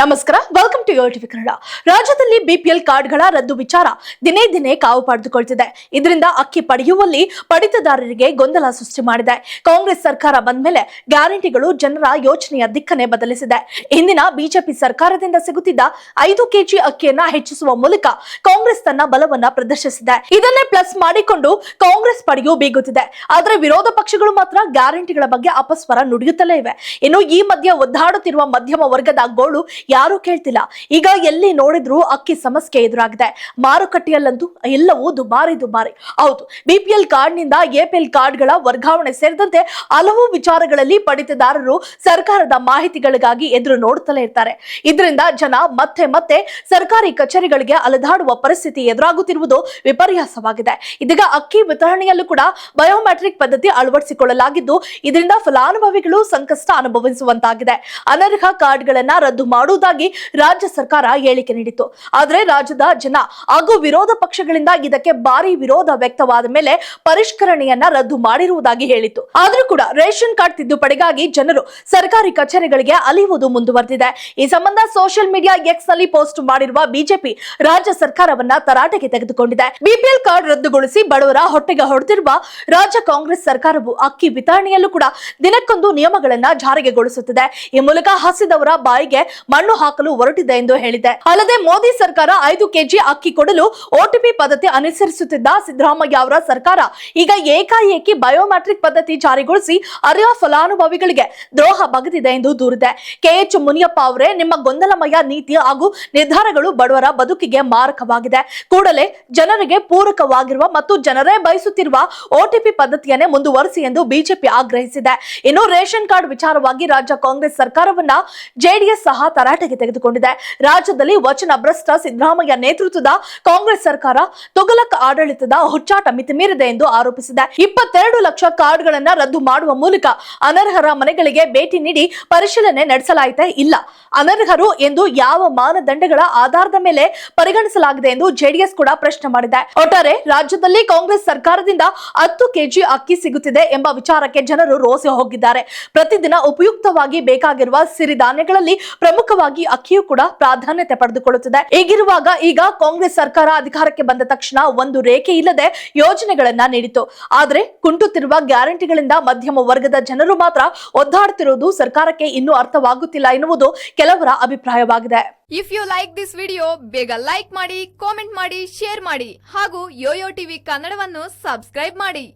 ನಮಸ್ಕಾರ welcome to TV Kannada. ರಾಜ್ಯದಲ್ಲಿ BPL ಕಾರ್ಡ್ಗಳ ರದ್ದು ವಿಚಾರ ದಿನೇ ದಿನೇ ಕಾವು ಪಡೆದುಕೊಳ್ತಿದೆ. ಇದರಿಂದ ಅಕ್ಕಿ ಪಡೆಯುವಲ್ಲಿ ಪಡಿತದಾರರಿಗೆ ಗೊಂದಲ ಸೃಷ್ಟಿ ಮಾಡಿದೆ. ಕಾಂಗ್ರೆಸ್ ಸರ್ಕಾರ ಬಂದ ಮೇಲೆ ಗ್ಯಾರಂಟಿಗಳು ಜನರ ಯೋಚನೆಯ ದಿಕ್ಕನ್ನೇ ಬದಲಿಸಿದೆ. ಇಂದಿನ ಬಿಜೆಪಿ ಸರ್ಕಾರದಿಂದ ಸಿಗುತ್ತಿದ್ದ ಐದು ಕೆಜಿ ಅಕ್ಕಿಯನ್ನ ಹೆಚ್ಚಿಸುವ ಮೂಲಕ ಕಾಂಗ್ರೆಸ್ ತನ್ನ ಬಲವನ್ನ ಪ್ರದರ್ಶಿಸಿದೆ. ಇದನ್ನೇ ಪ್ಲಸ್ ಮಾಡಿಕೊಂಡು ಕಾಂಗ್ರೆಸ್ ಪಡೆಯು ಬೀಗುತ್ತಿದೆ. ಆದರೆ ವಿರೋಧ ಪಕ್ಷಗಳು ಮಾತ್ರ ಗ್ಯಾರಂಟಿಗಳ ಬಗ್ಗೆ ಅಪಸ್ವರ ನುಡಿಯುತ್ತಲೇ ಇವೆ. ಇನ್ನು ಈ ಮಧ್ಯೆ ಒದ್ದಾಡುತ್ತಿರುವ ಮಧ್ಯಮ ವರ್ಗದ ಗೋಳು ಯಾರೂ ಕೇಳ್ತಿಲ್ಲ. ಈಗ ಎಲ್ಲಿ ನೋಡಿದ್ರು ಅಕ್ಕಿ ಸಮಸ್ಯೆ ಎದುರಾಗಿದೆ. ಮಾರುಕಟ್ಟೆಯಲ್ಲಂತೂ ಎಲ್ಲವೂ ದುಬಾರಿ ದುಬಾರಿ. ಹೌದು ಬಿಪಿಎಲ್ ಕಾರ್ಡ್ನಿಂದ ಎಪಿಎಲ್ ಕಾರ್ಡ್ಗಳ ವರ್ಗಾವಣೆ ಸೇರಿದಂತೆ ಹಲವು ವಿಚಾರಗಳಲ್ಲಿ ಪಡಿತದಾರರು ಸರ್ಕಾರದ ಮಾಹಿತಿಗಳಿಗಾಗಿ ಎದುರು ನೋಡುತ್ತಲೇ ಇರ್ತಾರೆ. ಇದರಿಂದ ಜನ ಮತ್ತೆ ಮತ್ತೆ ಸರ್ಕಾರಿ ಕಚೇರಿಗಳಿಗೆ ಅಲೆದಾಡುವ ಪರಿಸ್ಥಿತಿ ಎದುರಾಗುತ್ತಿರುವುದು ವಿಪರ್ಯಾಸವಾಗಿದೆ. ಇದೀಗ ಅಕ್ಕಿ ವಿತರಣೆಯಲ್ಲೂ ಕೂಡ ಬಯೋಮೆಟ್ರಿಕ್ ಪದ್ಧತಿ ಅಳವಡಿಸಿಕೊಳ್ಳಲಾಗಿದ್ದು, ಇದರಿಂದ ಫಲಾನುಭವಿಗಳು ಸಂಕಷ್ಟ ಅನುಭವಿಸುವಂತಾಗಿದೆ. ಅನರ್ಹ ಕಾರ್ಡ್ಗಳನ್ನ ರದ್ದು ಮಾಡುವುದಾಗಿ ರಾಜ್ಯ ಸರ್ಕಾರ ಹೇಳಿಕೆ ನೀಡಿತ್ತು. ಆದರೆ ರಾಜ್ಯದ ಜನ ಹಾಗೂ ವಿರೋಧ ಪಕ್ಷಗಳಿಂದ ಇದಕ್ಕೆ ಭಾರಿ ವಿರೋಧ ವ್ಯಕ್ತವಾದ ಮೇಲೆ ಪರಿಷ್ಕರಣೆಯನ್ನ ರದ್ದು ಮಾಡಿರುವುದಾಗಿ ಹೇಳಿತ್ತು. ಆದರೂ ಕೂಡ ರೇಷನ್ ಕಾರ್ಡ್ ತಿದ್ದುಪಡಿಗಾಗಿ ಜನರು ಸರ್ಕಾರಿ ಕಚೇರಿಗಳಿಗೆ ಅಲಿಯುವುದು ಮುಂದುವರೆದಿದೆ. ಈ ಸಂಬಂಧ ಸೋಷಿಯಲ್ ಮೀಡಿಯಾ ಎಕ್ಸ್ನಲ್ಲಿ ಪೋಸ್ಟ್ ಮಾಡಿರುವ ಬಿಜೆಪಿ ರಾಜ್ಯ ಸರ್ಕಾರವನ್ನ ತರಾಟೆಗೆ ತೆಗೆದುಕೊಂಡಿದೆ. ಬಿಪಿಎಲ್ ಕಾರ್ಡ್ ರದ್ದುಗೊಳಿಸಿ ಬಡವರ ಹೊಟ್ಟೆಗೆ ಹೊಡೆದಿರುವ ರಾಜ್ಯ ಕಾಂಗ್ರೆಸ್ ಸರ್ಕಾರವು ಅಕ್ಕಿ ವಿತರಣೆಯಲ್ಲೂ ಕೂಡ ದಿನಕ್ಕೊಂದು ನಿಯಮಗಳನ್ನ ಜಾರಿಗೆಗೊಳಿಸುತ್ತಿದೆ. ಈ ಮೂಲಕ ಹಸಿದವರ ಬಾಯಿಗೆ ಮಣ್ಣು ಹಾಕಲು ಹೊರಟಿದೆ ಎಂದು ಹೇಳಿದೆ. ಅಲ್ಲದೆ ಮೋದಿ ಸರ್ಕಾರ ಐದು ಕೆಜಿ ಅಕ್ಕಿ ಕೊಡಲು ಓಟಿಪಿ ಪದ್ಧತಿ ಅನುಸರಿಸುತ್ತಿದ್ದ ಸಿದ್ದರಾಮಯ್ಯ ಅವರ ಸರ್ಕಾರ ಈಗ ಏಕಾಏಕಿ ಬಯೋಮೆಟ್ರಿಕ್ ಪದ್ಧತಿ ಜಾರಿಗೊಳಿಸಿ ಅರ್ಹ ಫಲಾನುಭವಿಗಳಿಗೆ ದ್ರೋಹ ಬಗೆದಿದೆ ಎಂದು ದೂರಿದೆ. ಕೆಎಚ್ ಮುನಿಯಪ್ಪ ಅವರೇ ನಿಮ್ಮ ಗೊಂದಲಮಯ ನೀತಿ ಹಾಗೂ ನಿರ್ಧಾರಗಳು ಬಡವರ ಬದುಕಿಗೆ ಮಾರಕವಾಗಿದೆ. ಕೂಡಲೇ ಜನರಿಗೆ ಪೂರಕವಾಗಿರುವ ಮತ್ತು ಜನರೇ ಬಯಸುತ್ತಿರುವ ಓಟಿಪಿ ಪದ್ಧತಿಯನ್ನೇ ಮುಂದುವರಿಸಿ ಎಂದು ಬಿಜೆಪಿ ಆಗ್ರಹಿಸಿದೆ. ಇನ್ನು ರೇಷನ್ ಕಾರ್ಡ್ ವಿಚಾರವಾಗಿ ರಾಜ್ಯ ಕಾಂಗ್ರೆಸ್ ಸರ್ಕಾರವನ್ನ ಜೆಡಿಎಸ್ ಸಹ ತರಾಟೆಗೆ ತೆಗೆದುಕೊಂಡಿದೆ. ರಾಜ್ಯದಲ್ಲಿ ವಚನ ಭ್ರಷ್ಟ ಸಿದ್ದರಾಮಯ್ಯ ನೇತೃತ್ವದ ಕಾಂಗ್ರೆಸ್ ಸರ್ಕಾರ ತುಗಲಕ್ ಆಡಳಿತದ ಹುಚ್ಚಾಟ ಮಿತಿಮೀರಿದೆ ಎಂದು ಆರೋಪಿಸಿದೆ. ಇಪ್ಪತ್ತೆರಡು ಲಕ್ಷ ಕಾರ್ಡ್ಗಳನ್ನ ರದ್ದು ಮಾಡುವ ಮೂಲಕ ಅನರ್ಹರ ಮನೆಗಳಿಗೆ ಭೇಟಿ ನೀಡಿ ಪರಿಶೀಲನೆ ನಡೆಸಲಾಯಿತೇ ಇಲ್ಲ. ಅನರ್ಹರು ಎಂದು ಯಾವ ಮಾನದಂಡಗಳ ಆಧಾರದ ಮೇಲೆ ಪರಿಗಣಿಸಲಾಗಿದೆ ಎಂದು ಜೆಡಿಎಸ್ ಕೂಡ ಪ್ರಶ್ನೆ ಮಾಡಿದೆ. ಒಟ್ಟಾರೆ ರಾಜ್ಯದಲ್ಲಿ ಕಾಂಗ್ರೆಸ್ ಸರ್ಕಾರದಿಂದ ಹತ್ತು ಕೆಜಿ ಅಕ್ಕಿ ಸಿಗುತ್ತಿದೆ ಎಂಬ ವಿಚಾರಕ್ಕೆ ಜನರು ರೋಸಿ ಹೋಗಿದ್ದಾರೆ. ಪ್ರತಿದಿನ ಉಪಯುಕ್ತವಾಗಿ ಬೇಕಾಗಿರುವ ಸಿರಿಧಾನ್ಯಗಳಲ್ಲಿ ಪ್ರಮುಖವಾಗಿ ಅಕ್ಕಿಯು ಕೂಡ ಪ್ರಾಧಾನ್ಯತೆ ಪಡೆದುಕೊಳ್ಳುತ್ತಿದೆ. ಹೀಗಿರುವಾಗ ಈಗ ಕಾಂಗ್ರೆಸ್ ಸರ್ಕಾರ ಅಧಿಕಾರಕ್ಕೆ ಬಂದ ತಕ್ಷಣ ಒಂದು ರೇಖೆ ಇಲ್ಲದೆ ಯೋಜನೆಗಳನ್ನ ನೀಡಿತು ಆದರೆ ಕುಂಟುತ್ತಿರುವ ಗ್ಯಾರಂಟಿಗಳಿಂದ ಮಧ್ಯಮ ವರ್ಗದ ಜನರು ಮಾತ್ರ ಒದ್ದಾಡುತ್ತಿರುವುದು ಸರ್ಕಾರಕ್ಕೆ ಇನ್ನೂ ಅರ್ಥವಾಗುತ್ತಿಲ್ಲ ಎನ್ನುವುದು ಕೆಲವರ ಅಭಿಪ್ರಾಯವಾಗಿದೆ. If you like this video ಬೇಗ ಲೈಕ್ ಮಾಡಿ ಕಾಮೆಂಟ್ ಮಾಡಿ ಶೇರ್ ಮಾಡಿ ಹಾಗೂ ಯೋಯೋ ಟಿವಿ ಕನ್ನಡವನ್ನು ಸಬ್ಸ್ಕ್ರೈಬ್ ಮಾಡಿ.